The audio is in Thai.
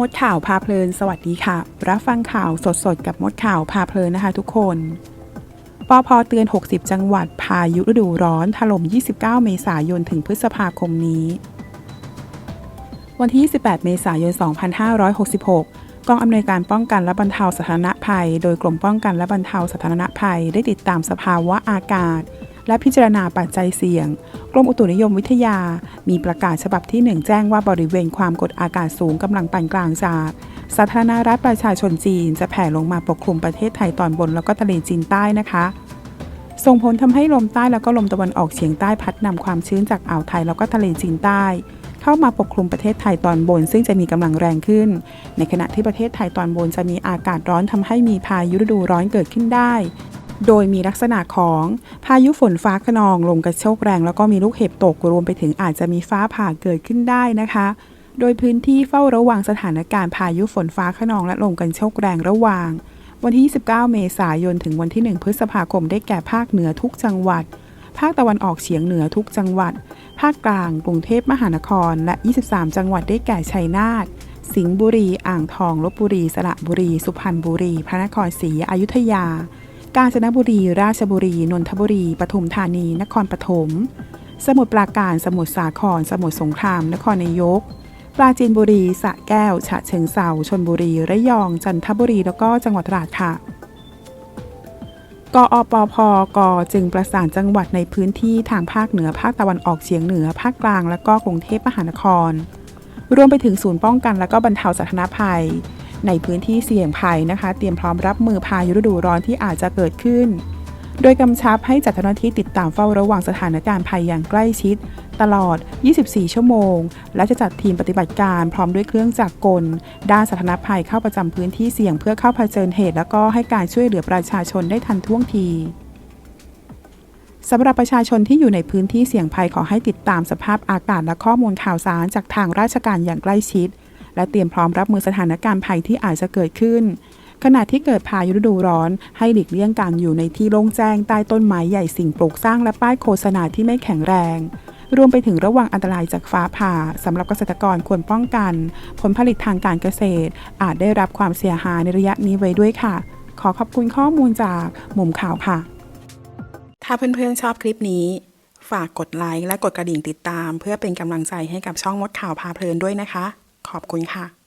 มดข่าวพาเพลิน สวัสดีค่ะ รับฟังข่าวสดๆ กับมดข่าวพาเพลินนะคะทุกคนปอพเตือน 60 จังหวัดพายุฤดูร้อนถล่ม 29 เมษายนถึงพฤษภาคมนี้ วันที่ 28 เมษายน 2566 กองอำนวยการป้องกันและบรรเทาสาธารณภัย โดยกรมป้องกันและบรรเทาสาธารณภัยได้ติดตามสภาวะอากาศและพิจารณาปัจจัยเสี่ยง กรมอุตุนิยมวิทยา มีประกาศฉบับที่ 1 แจ้งว่าบริเวณความกดอากาศสูงกำลังปานกลางจากสาธารณรัฐประชาชนจีน จะแผ่ลงมาปกคลุมประเทศไทยตอนบนแล้วก็ทะเลจีนใต้นะคะส่งผลทำให้ลมใต้แล้วก็ลมตะวันออกเฉียงใต้พัดนำความชื้นจากอ่าวไทยแล้วก็ทะเลจีนใต้ เข้ามาปกคลุมประเทศไทยตอนบน ซึ่งจะมีกำลังแรงขึ้น ในขณะที่ประเทศไทยตอนบนจะมีอากาศร้อนทำให้มีพายุฤดูร้อนเกิดขึ้นได้ โดยมีลักษณะของพายุฝนฟ้าขนองลมกระโชกแรง แล้วก็มีลูกเห็บตกรวมไปถึงอาจจะมีฟ้าผ่าเกิดขึ้นได้นะคะ โดยพื้นที่เฝ้าระวังสถานการณ์พายุฝนฟ้าขนองและลมกันโชกแรงระหว่าง วันที่ 29 เมษายน ถึงวันที่ 1 พฤษภาคมได้แก่ภาคเหนือทุกจังหวัด ภาคตะวันออกเฉียงเหนือทุกจังหวัด ภาคกลางกรุงเทพมหานคร และ 23 จังหวัดได้แก่ชัยนาทสิงห์บุรี อ่างทอง ลบบุรี สระบุรี สุพรรณบุรี พระนครศรีอยุธยา กาญจนบุรี ราชบุรี นนทบุรี ปทุมธานี นครปฐม สมุทรปราการ สมุทรสาคร สมุทรสงคราม นครนายก ปราจีนบุรี สระแก้ว ฉะเชิงเซาชนบุรี ระยอง จันทบุรี แล้วก็จังหวัดตราดค่ะ กอปพกจึงประสานจังหวัดในพื้นที่ทางภาคเหนือ ภาคตะวันออกเฉียงเหนือ ภาคกลาง และก็กรุงเทพมหานคร รวมไปถึงศูนย์ป้องกันและก็บรรเทาสาธารณภัย ในพื้นที่เสี่ยงภัยนะคะ เตรียมพร้อมรับมือพายุฤดูร้อนที่อาจจะเกิดขึ้น โดยกำชับให้จัดเจ้าหน้าที่ติดตามเฝ้าระวังสถานการณ์ภัยอย่างใกล้ชิด ตลอด 24 ชั่วโมง และจะจัดทีมปฏิบัติการพร้อมด้วยเครื่องจักรกล ด้านสาธารณภัยเข้าประจำพื้นที่เสี่ยงเพื่อเข้าเผชิญเหตุ แล้วก็ให้การช่วยเหลือประชาชนได้ทันท่วงทีสำหรับประชาชนที่อยู่ในพื้นที่เสี่ยงภัยขอให้ติดตามสภาพอากาศและข้อมูลข่าวสารจากทางราชการอย่างใกล้ชิด และเตรียมพร้อมรับมือสถานการณ์ภัยที่อาจจะเกิดขึ้น ขณะที่เกิดพายุฤดูร้อน ให้หลีกเลี่ยงการอยู่ในที่โล่งแจ้งใต้ต้นไม้ใหญ่สิ่งปลูกสร้างและป้ายโฆษณาที่ไม่แข็งแรง รวมไปถึงระวังอันตรายจากฟ้าผ่าสำหรับเกษตรกรควรป้องกัน ผลผลิตทางการเกษตร อาจได้รับความเสียหายในระยะนี้ไว้ด้วยค่ะ ขอขอบคุณข้อมูลจากมุมข่าวค่ะ ถ้าเพื่อนๆชอบคลิปนี้ฝากกดไลค์และกดกระดิ่งติดตาม เพื่อเป็นกำลังใจให้กับช่องมดข่าวพาเพลินด้วยนะคะ ขอบคุณค่ะ